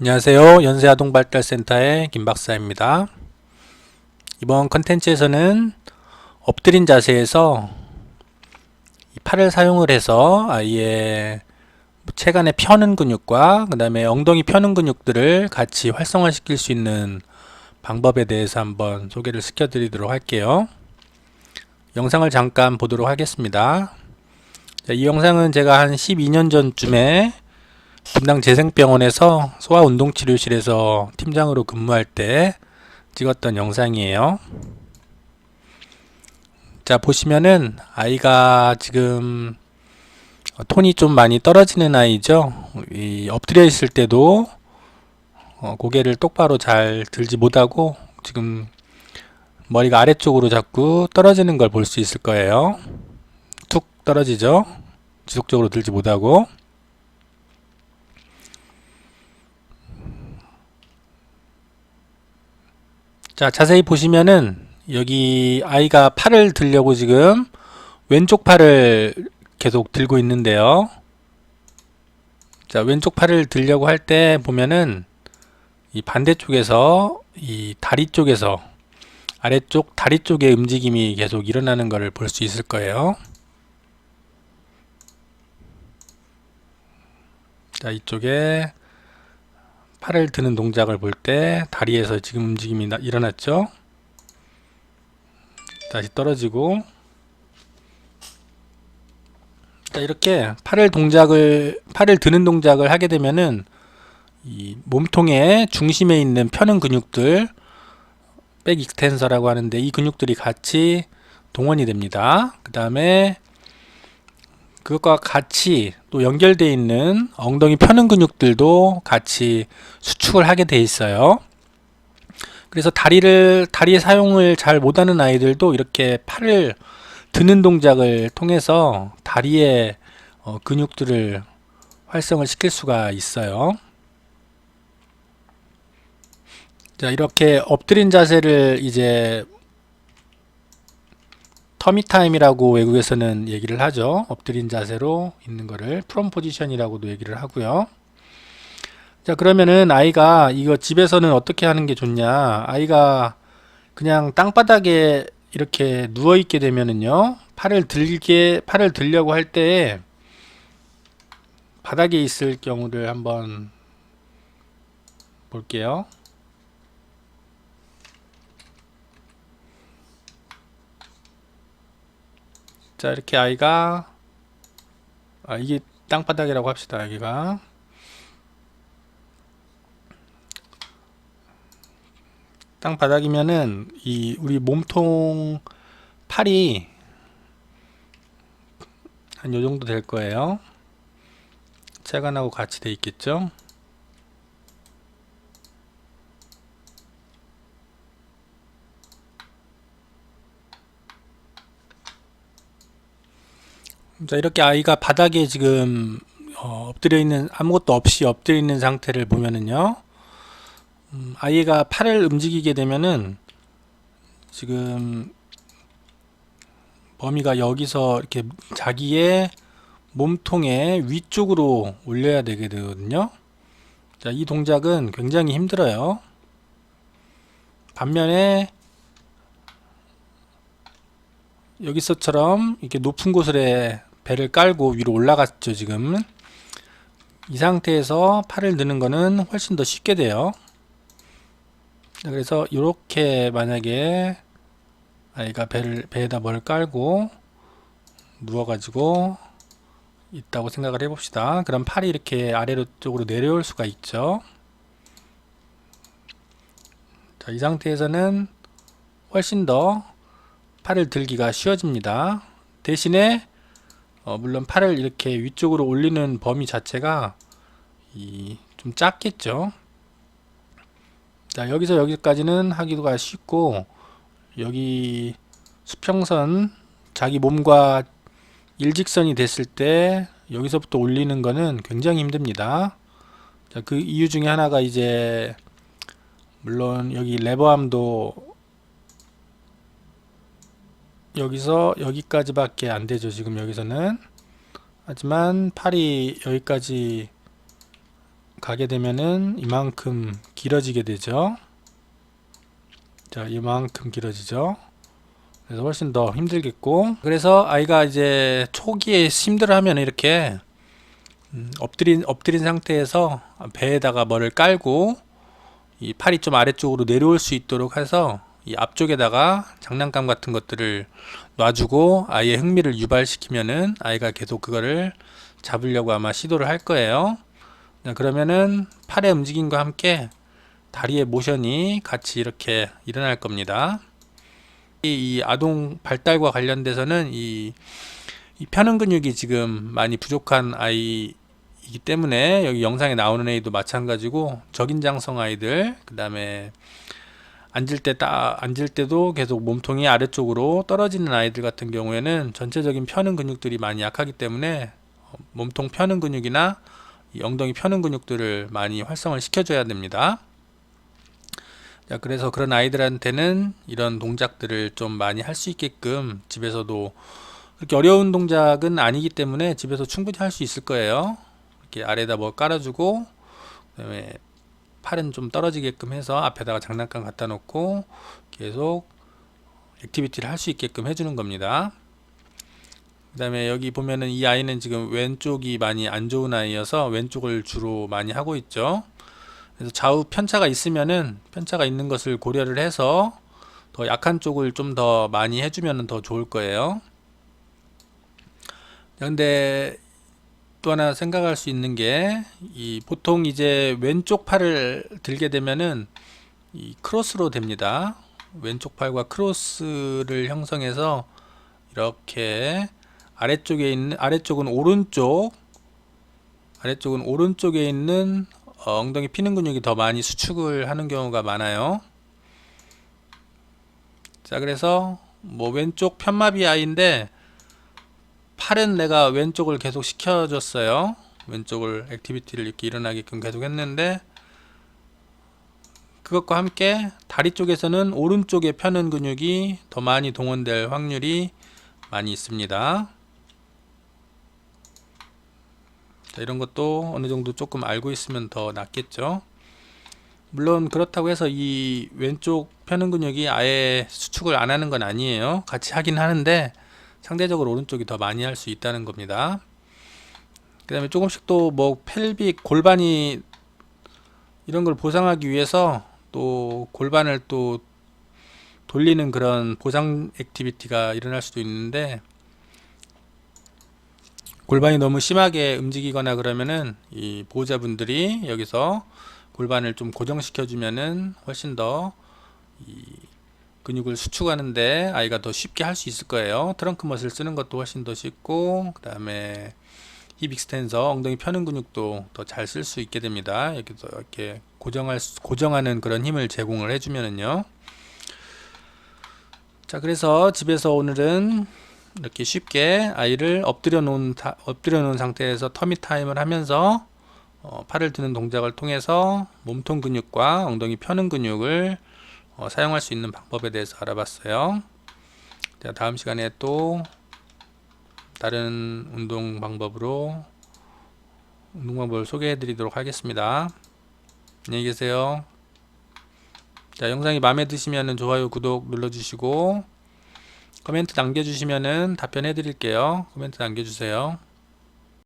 안녕하세요. 연세아동발달센터의 김박사입니다. 이번 컨텐츠에서는 엎드린 자세에서 이 팔을 사용을 해서 아이의 체간의 펴는 근육과 그 다음에 엉덩이 펴는 근육들을 같이 활성화시킬 수 있는 방법에 대해서 한번 소개를 시켜드리도록 할게요. 영상을 잠깐 보도록 하겠습니다. 자, 이 영상은 제가 한 12년 전쯤에 분당 재생병원에서 소아운동치료실에서 팀장으로 근무할 때 찍었던 영상이에요. 자, 보시면은 아이가 지금 톤이 좀 많이 떨어지는 아이죠. 이 엎드려 있을 때도 어, 고개를 똑바로 잘 들지 못하고 지금 머리가 아래쪽으로 자꾸 떨어지는 걸 볼 수 있을 거예요. 툭 떨어지죠. 지속적으로 들지 못하고. 자, 자세히 보시면은 여기 아이가 팔을 들려고 지금 왼쪽 팔을 계속 들고 있는데요. 자, 왼쪽 팔을 들려고 할 때 보면은 이 반대쪽에서 이 다리 쪽에서 아래쪽 다리 쪽의 움직임이 계속 일어나는 것을 볼 수 있을 거예요. 자, 이쪽에 팔을 드는 동작을 볼 때 다리에서 지금 움직임이 나- 일어났죠. 다시 떨어지고 자, 이렇게 팔을 동작을 팔을 드는 동작을 하게 되면은 이 몸통의 중심에 있는 펴는 근육들 백 익스텐서라고 하는데 이 근육들이 같이 동원이 됩니다. 그 다음에 그것과 같이 또 연결되어 있는 엉덩이 펴는 근육들도 같이 수축을 하게 돼 있어요. 그래서 다리를 다리 사용을 잘 못하는 아이들도 이렇게 팔을 드는 동작을 통해서 다리의 어, 근육들을 활성을 시킬 수가 있어요. 자, 이렇게 엎드린 자세를 이제 터미 타임이라고 외국에서는 얘기를 하죠. 엎드린 자세로 있는 거를 프롬 포지션이라고도 얘기를 하고요. 자, 그러면은 아이가 이거 집에서는 어떻게 하는 게 좋냐? 아이가 그냥 땅바닥에 이렇게 누워 있게 되면은요. 팔을 들게 팔을 들려고 할 때 바닥에 있을 경우를 한번 볼게요. 자, 이렇게 아이가 아, 이게 땅바닥이라고 합시다. 여기가 땅바닥이면은 이 우리 몸통 팔이 한 요 정도 될 거예요. 체간하고 같이 돼 있겠죠? 자, 이렇게 아이가 바닥에 지금 어, 엎드려 있는 아무것도 없이 엎드려 있는 상태를 보면은요. 음, 아이가 팔을 움직이게 되면은 지금 범위가 여기서 이렇게 자기의 몸통의 위쪽으로 올려야 되게 되거든요. 자, 이 동작은 굉장히 힘들어요. 반면에 여기서처럼 이렇게 높은 곳에 배를 깔고 위로 올라갔죠, 지금. 이 상태에서 팔을 드는 거는 훨씬 더 쉽게 돼요. 그래서 이렇게 만약에 아이가 배를 배에다 뭘 깔고 누워가지고 있다고 생각을 해봅시다. 그럼 팔이 이렇게 아래로 쪽으로 내려올 수가 있죠. 자, 이 상태에서는 훨씬 더 팔을 들기가 쉬워집니다. 대신에 어, 물론 팔을 이렇게 위쪽으로 올리는 범위 자체가 이, 좀 작겠죠. 자, 여기서 여기까지는 하기가 쉽고 여기 수평선 자기 몸과 일직선이 됐을 때 여기서부터 올리는 거는 굉장히 힘듭니다. 자, 그 이유 중에 하나가 이제 물론 여기 레버암도 여기서 여기까지밖에 안 되죠. 지금 여기서는 하지만 팔이 여기까지 가게 되면은 이만큼 길어지게 되죠. 자, 이만큼 길어지죠. 그래서 훨씬 더 힘들겠고 그래서 아이가 이제 초기에 힘들어 하면 이렇게 음, 엎드린 엎드린 상태에서 배에다가 뭐를 깔고 이 팔이 좀 아래쪽으로 내려올 수 있도록 해서 이 앞쪽에다가 장난감 같은 것들을 놔주고 아이의 흥미를 유발시키면은 아이가 계속 그거를 잡으려고 아마 시도를 할 거예요. 자, 그러면은 팔의 움직임과 함께 다리의 모션이 같이 이렇게 일어날 겁니다. 이, 이 아동 발달과 관련돼서는 이, 이 편은 근육이 지금 많이 부족한 아이 이기 때문에 여기 영상에 나오는 애도 마찬가지고 적인장성 아이들 그 다음에 앉을 때 딱 앉을 때도 계속 몸통이 아래쪽으로 떨어지는 아이들 같은 경우에는 전체적인 편은 근육들이 많이 약하기 때문에 어, 몸통 편은 근육이나 이 엉덩이 편은 근육들을 많이 활성을 시켜줘야 됩니다. 자, 그래서 그런 아이들한테는 이런 동작들을 좀 많이 할 수 있게끔 집에서도 그렇게 어려운 동작은 아니기 때문에 집에서 충분히 할 수 있을 거예요. 이렇게 아래에다 뭐 깔아주고 그다음에 팔은 좀 떨어지게끔 해서 앞에다가 장난감 갖다 놓고 계속 액티비티를 할 수 있게끔 해주는 겁니다. 그 다음에 여기 보면은 이 아이는 지금 왼쪽이 많이 안 좋은 아이여서 왼쪽을 주로 많이 하고 있죠. 그래서 좌우 편차가 있으면은 편차가 있는 것을 고려를 해서 더 약한 쪽을 좀 더 많이 해주면 더 좋을 거예요. 근데 또 하나 생각할 수 있는 게 이 보통 이제 왼쪽 팔을 들게 되면은 이 크로스로 됩니다. 왼쪽 팔과 크로스를 형성해서 이렇게 아래쪽에 있는 아래쪽은 오른쪽 아래쪽은 오른쪽에 있는 어, 엉덩이 피는 근육이 더 많이 수축을 하는 경우가 많아요. 자, 그래서 뭐 왼쪽 편마비 아이인데 팔은 내가 왼쪽을 계속 시켜줬어요. 왼쪽을 액티비티를 이렇게 일어나게끔 계속 했는데 그것과 함께 다리 쪽에서는 오른쪽에 펴는 근육이 더 많이 동원될 확률이 많이 있습니다. 자, 이런 것도 어느 정도 조금 알고 있으면 더 낫겠죠. 물론 그렇다고 해서 이 왼쪽 펴는 근육이 아예 수축을 안 하는 건 아니에요. 같이 하긴 하는데 상대적으로 오른쪽이 더 많이 할 수 있다는 겁니다. 그 다음에 조금씩 또뭐 펠빅 골반이 이런 걸 보상하기 위해서 또 골반을 또 돌리는 그런 보상 액티비티가 일어날 수도 있는데 골반이 너무 심하게 움직이거나 그러면은 이 보호자분들이 여기서 골반을 좀 고정시켜 주면은 훨씬 더이 근육을 수축하는데 아이가 더 쉽게 할 수 있을 거예요. 트렁크 멋을 쓰는 것도 훨씬 더 쉽고 그 다음에 힙 익스텐서 엉덩이 펴는 근육도 더 잘 쓸 수 있게 됩니다. 여기서 이렇게 고정할 수- 고정하는 그런 힘을 제공을 해주면은요. 자 그래서 집에서 오늘은 이렇게 쉽게 아이를 엎드려 놓은 타- 엎드려 놓은 상태에서 터미 타임을 하면서 어, 팔을 드는 동작을 통해서 몸통 근육과 엉덩이 펴는 근육을 어, 사용할 수 있는 방법에 대해서 알아봤어요. 자, 다음 시간에 또 다른 운동 방법으로 운동 방법을 소개해 드리도록 하겠습니다. 안녕히 계세요. 자, 영상이 마음에 드시면 좋아요, 구독 눌러주시고 코멘트 남겨주시면 답변해 드릴게요. 코멘트 남겨주세요.